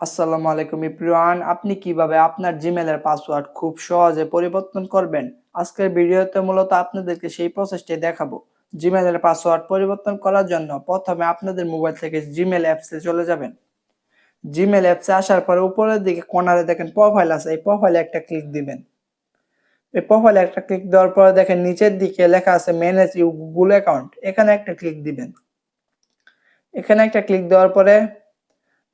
আসসালামু আলাইকুম ইপ্রিয়ান, আপনি কীভাবে আপনার জিমেলের পাসওয়ার্ড খুব সহজে পরিবর্তন করবেন? আজকের ভিডিওতে মূলত আপনাদেরকে সেই প্রসেসটি দেখাবো। জিমেলের পাসওয়ার্ড পরিবর্তন করার জন্য প্রথমে আপনাদের মোবাইল থেকে জিমেল অ্যাপসে চলে যাবেন। জিমেল অ্যাপসে আসার পরে উপরের দিকে কর্নারে দেখেন প্রোফাইল আছে, এই প্রোফাইলে একটা ক্লিক দিবেন। এই প্রোফাইলে একটা ক্লিক দেওয়ার পরে দেখেন নিচের দিকে লেখা আছে ম্যানেজ ইউ গুগল অ্যাকাউন্ট এখানে একটা ক্লিক দিবেন। এখানে একটা ক্লিক দেওয়ার পরে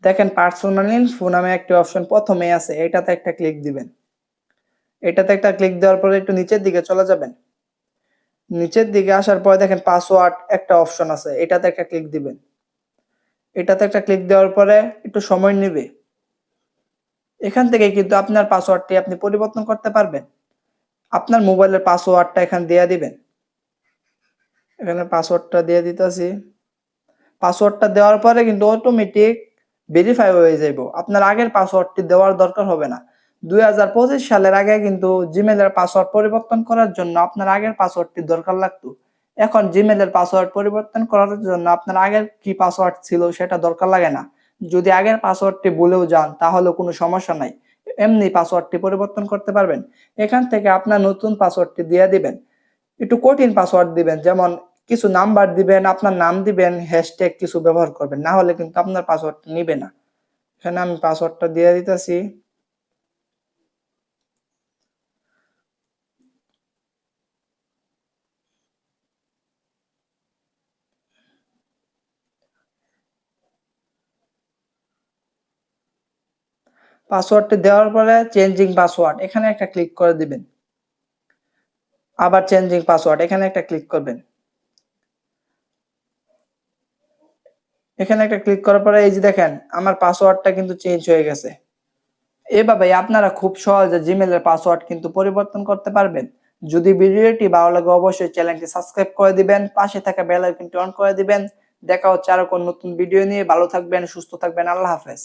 দেখেন পার্সোনাল ইনফো নামে একটি অপশন প্রথমে আছে, এটাতে একটা ক্লিক দিবেন। এটাতে একটা ক্লিক দেওয়ার পরে একটু নিচের দিকে চলে যাবেন। নিচের দিকে আসার পরে দেখেন পাসওয়ার্ড একটা অপশন আছে, এটাতে একটা ক্লিক দিবেন। এটাতে একটা ক্লিক দেওয়ার পরে একটু সময় নেবে। এখান থেকে কিন্তু আপনার পাসওয়ার্ডটি আপনি পরিবর্তন করতে পারবেন। আপনার মোবাইলের পাসওয়ার্ডটা এখানে দিয়ে দিবেন। এখানে পাসওয়ার্ডটা দিয়ে দিতেছি। পাসওয়ার্ডটা দেওয়ার পরে কিন্তু অটোমেটিক ভেরিফাই হয়ে যাইব। আপনার আগের পাসওয়ার্ডটি দেওয়ার দরকার হবে না। দু হাজার পঁচিশ সালের আগে কিন্তু জিমেলের পাসওয়ার্ড পরিবর্তন করার জন্য আপনার আগের পাসওয়ার্ডটি দরকার লাগতো। এখন জিমেলের পাসওয়ার্ড পরিবর্তন করার জন্য আপনার আগের কি পাসওয়ার্ড ছিল সেটা দরকার লাগে না। যদি আগের পাসওয়ার্ডটি ভুলেও যান, তাহলে কোনো সমস্যা নাই। এমনি পাসওয়ার্ডটি পরিবর্তন করতে পারবেন। এখান থেকে আপনার নতুন পাসওয়ার্ডটি দিয়ে দিবেন। একটু কঠিন পাসওয়ার্ড দিবেন, যেমন কিছু নাম্বার দিবেন, আপনার নাম দিবেন হ্যাশট্যাগ কিছু ব্যবহার করবেন। না হলে কিন্তু আপনার পাসওয়ার্ডটা নিবে না। এখানে আমি পাসওয়ার্ডটা দিয়ে দিতেছি। পাসওয়ার্ডটি দেওয়ার পরে চেঞ্জিং পাসওয়ার্ড এখানে একটা ক্লিক করে দিবেন। আবার চেঞ্জিং পাসওয়ার্ড এখানে একটা ক্লিক করবেন। এখানে একটা ক্লিক করার পরে এই যে দেখেন, আমার পাসওয়ার্ডটা কিন্তু চেঞ্জ হয়ে গেছে। এভাবে আপনারা খুব সহজে জিমেলের পাসওয়ার্ড কিন্তু পরিবর্তন করতে পারবেন। যদি ভিডিওটি ভালো লাগে, অবশ্যই চ্যানেলটি সাবস্ক্রাইব করে দিবেন, পাশে থাকা বেল আইকনটি অন করে দিবেন। দেখা হচ্ছে আরও কোন নতুন ভিডিও নিয়ে। ভালো থাকবেন, সুস্থ থাকবেন। আল্লাহ হাফেজ।